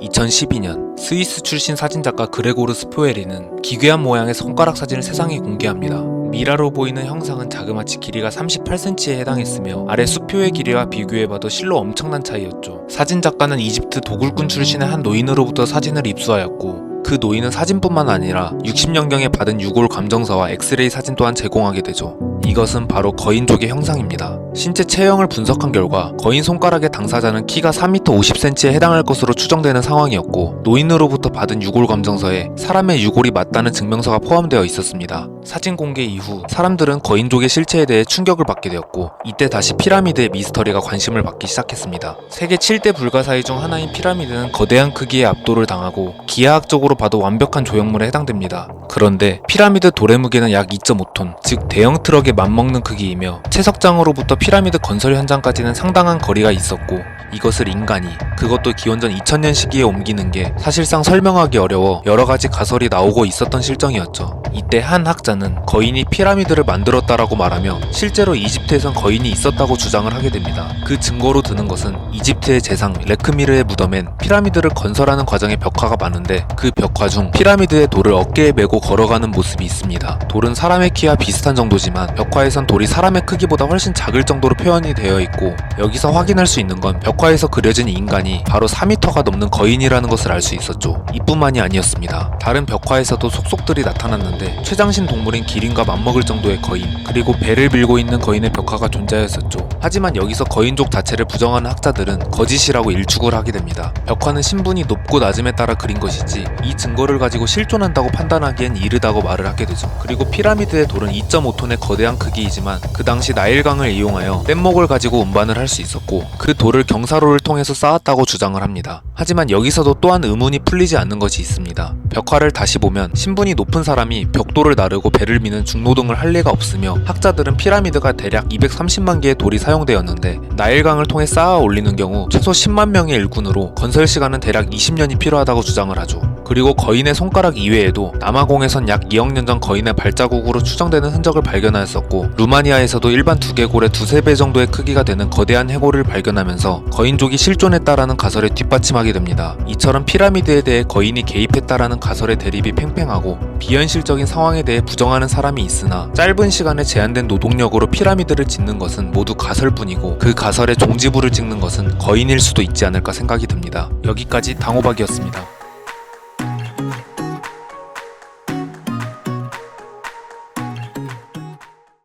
2012년 스위스 출신 사진작가 그레고르 스포에리는 기괴한 모양의 손가락 사진을 세상에 공개합니다. 미라로 보이는 형상은 자그마치 길이가 38cm에 해당했으며 아래 수표의 길이와 비교해봐도 실로 엄청난 차이였죠. 사진작가는 이집트 도굴꾼 출신의 한 노인으로부터 사진을 입수하였고 그 노인은 사진뿐만 아니라 60년경에 받은 유골 감정서와 엑스레이 사진 또한 제공하게 되죠. 이것은 바로 거인족의 형상입니다. 신체 체형을 분석한 결과 거인 손가락의 당사자는 키가 4m 50cm에 해당할 것으로 추정되는 상황이었고 노인으로부터 받은 유골 감정서에 사람의 유골이 맞다는 증명서가 포함되어 있었습니다. 사진 공개 이후 사람들은 거인족의 실체에 대해 충격을 받게 되었고 이때 다시 피라미드의 미스터리가 관심을 받기 시작했습니다. 세계 7대 불가사의 중 하나인 피라미드는 거대한 크기에 압도를 당하고 기하학적으로 봐도 완벽한 조형물에 해당됩니다. 그런데 피라미드 돌의 무게는 약 2.5톤, 즉 대형 트럭에 맞먹는 크기이며 채석장으로부터 피라미드 건설 현장까지는 상당한 거리가 있었고 이것을 인간이 그것도 기원전 2000년 시기에 옮기는 게 사실상 설명하기 어려워 여러 가지 가설이 나오고 있었던 실정이었죠. 이때 한 학자는 거인이 피라미드를 만들었다라고 말하며 실제로 이집트에선 거인이 있었다고 주장을 하게 됩니다. 그 증거로 드는 것은 이집트의 재상 레크미르의 무덤엔 피라미드를 건설하는 과정에 벽화가 많은데 그 벽화 중 피라미드의 돌을 어깨에 메고 걸어가는 모습이 있습니다. 돌은 사람의 키와 비슷한 정도지만 벽화에선 돌이 사람의 크기보다 훨씬 작을 정도로 표현이 되어 있고 여기서 확인할 수 있는 건 벽화에서 그려진 인간이 바로 4m가 넘는 거인이라는 것을 알 수 있었죠. 이뿐만이 아니었습니다. 다른 벽화에서도 속속들이 나타났는데 최장신 동물인 기린과 맞먹을 정도의 거인 그리고 배를 빌고 있는 거인의 벽화가 존재하였었죠. 하지만 여기서 거인족 자체를 부정하는 학자들은 거짓이라고 일축을 하게 됩니다. 벽화는 신분이 높고 낮음에 따라 그린 것이지 이 증거를 가지고 실존한다고 판단하기엔 이르다고 말을 하게 되죠. 그리고 피라미드의 돌은 2.5톤의 거대한 크기이지만 그 당시 나일강을 이용하여 뗏목을 가지고 운반을 할 수 있었고 그 돌을 경사로를 통해서 쌓았다고 주장을 합니다. 하지만 여기서도 또한 의문이 풀리지 않는 것이 있습니다. 벽화를 다시 보면 신분이 높은 사람이 벽돌을 나르고 배를 미는 중노동을 할 리가 없으며 학자들은 피라미드가 대략 230만 개의 돌이 사용되었는데 나일강을 통해 쌓아 올리는 경우 최소 10만 명의 일꾼으로 건설 시간은 대략 20년이 필요하다고 주장을 하죠. 그리고 거인의 손가락 이외에도 남아공에선 약 2억 년 전 거인의 발자국으로 추정되는 흔적을 발견하였었고 루마니아에서도 일반 두개골의 두세 배 정도의 크기가 되는 거대한 해골을 발견하면서 거인족이 실존했다라는 가설에 뒷받침하게 됩니다. 이처럼 피라미드에 대해 거인이 개입했다라는 가설의 대립이 팽팽하고 비현실적인 상황에 대해 부정하는 사람이 있으나 짧은 시간에 제한된 노동력으로 피라미드를 짓는 것은 모두 가설뿐이고 그 가설의 종지부를 찍는 것은 거인일 수도 있지 않을까 생각이 듭니다. 여기까지 당호박이었습니다.